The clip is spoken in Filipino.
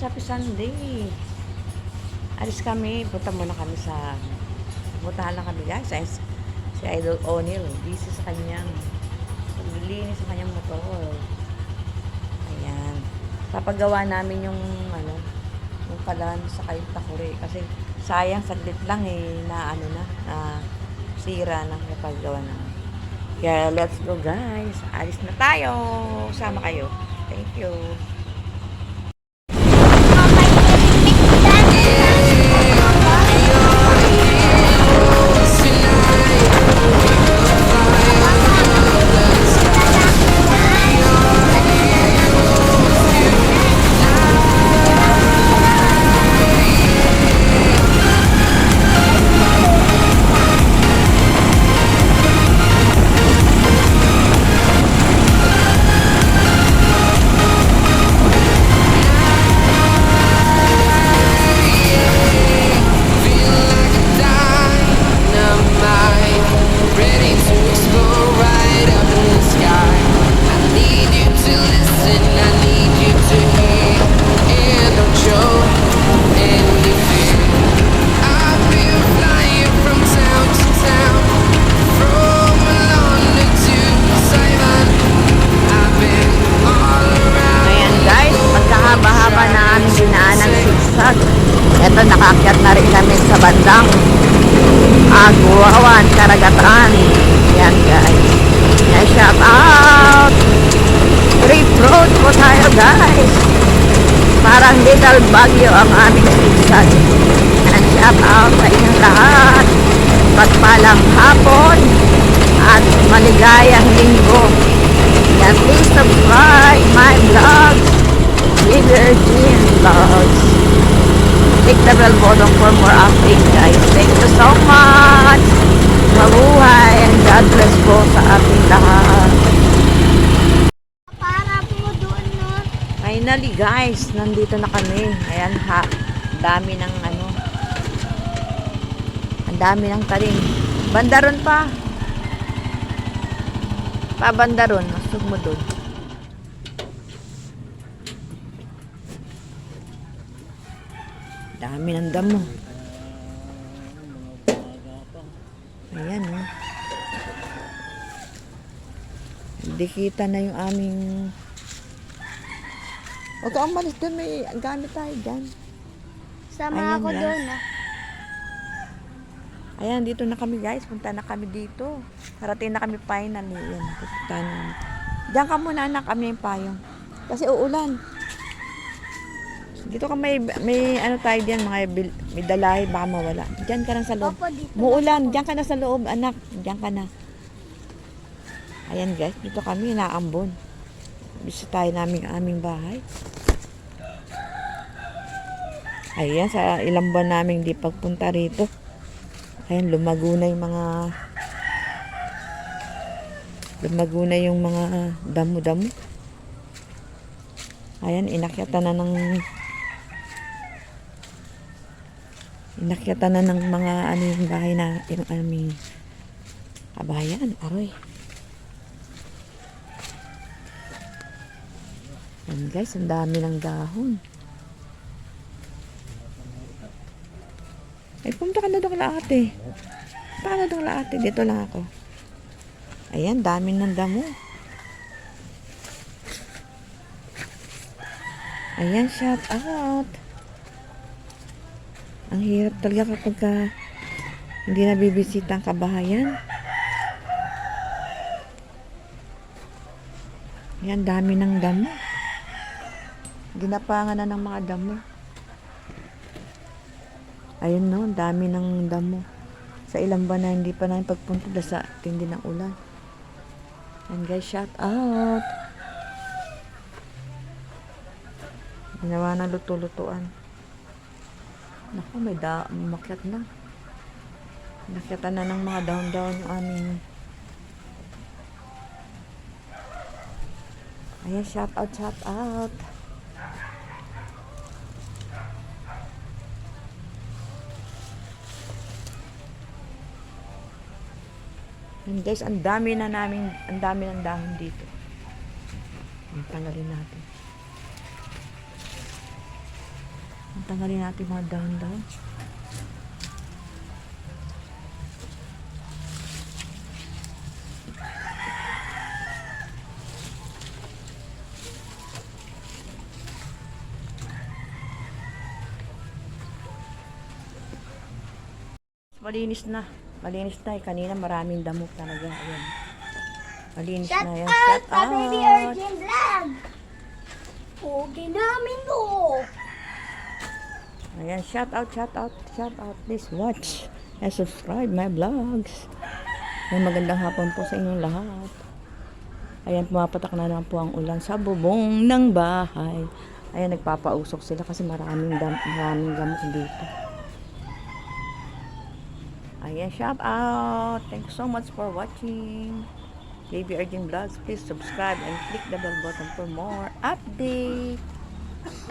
guys, happy Sunday. Alis kami, punta muna kami sa Puntahan lang kami guys. Ay, si Idol O'Neil, busy sa kanyang paglilinis sa kanyang motor. Ayan. Papagawa namin yung ano, yung kalan sa kayong takuri. Kasi sayang, saglit lang eh, na ano na, na sira na kapag gawa na. Kaya let's go guys. Alis na tayo. Sama kayo. Thank you. Aguawan, Karagatan. Ayan guys. Ayan, shout out! Great road po tayo guys. Parang little bagyo ang aming sigsag. Ayan, shout out sa inyong lahat. Pagpalang hapon at maligayang linggo. Yan, please subscribe my vlogs. Liver Jean Vlogs. Click the bell button for more updates, guys. Thank you so much. Mabuhay and God bless po sa ating lahat. Para po doon nun. Finally, guys, nandito na kami. Ayan, ha. Dami ng ano. Ang dami ng talim. Bandaron pa. Pa bandaron. Masog mo doon. Dami ng damo. Ayan, oh. Hindi kita na yung aming Huwag ka umalis doon, may gamit tayo dyan. Sama Ayan ako na. doon ah. Ayan, dito na kami guys. Punta na kami dito. Parating na kami finally. Ayan, punta na. Diyan ka muna anak, kami yung payong. Kasi uulan. Dito ka may, may ano tayo diyan, mga bil, may dalahi, baka mawala. Diyan ka lang sa loob. Opo, dito. Muulan, diyan ka na sa loob, anak. Diyan ka na. Ayan guys, dito kami, naambon. Bisita tayo namin ang aming bahay. Ayan, sa ilang buwan namin di pagpunta rito. Ayan, lumago na yung mga lumago na yung mga damo-damo. Ayan, inakyatan na ng inakyatan na ng mga ano yung bahay na yung aming kabayan. Aroy. Ayan guys, ang dami ng dahon. Ay, pumunta ka na doon ate. Punta doon kala ate. Dito lang ako. Ayan, dami ng damo. Ayan, shout out. Ang hirap talaga kapag ka hindi na bibisita ang kabahayan. Ayan, dami ng damo. Ginapangan na ng mga damo. Ayun no, dami ng damo. Sa ilang ba na hindi pa namin pagpunta dahil sa tindi ng ulan. And guys, shout out. Ginawa na luto-lutuan. Naku, may da makyat na. Nakyatan na ng mga daon-daon yung aming Ayan, shout out, shout out. And guys, ang dami na namin, ang dami ng dahon dito. Ang tanggalin natin. Tanggalin natin mga dahon-dahon. Malinis na. Malinis na. Eh. Kanina maraming damo talaga. Ayan. Malinis Shout na yan. out Shout sa Baby out. Urgent Vlog! Pogi namin to! Ayan, shout out, shout out, shout out. Please watch and subscribe my vlogs. May magandang hapon po sa inyong lahat. Ayan, pumapatak na lang po ang ulan sa bubong ng bahay. Ayan, nagpapausok sila kasi maraming, dam maraming gamot dito. Ayan, shout out. Thanks so much for watching. Baby Urgent Vlogs, please subscribe and click the bell button for more updates.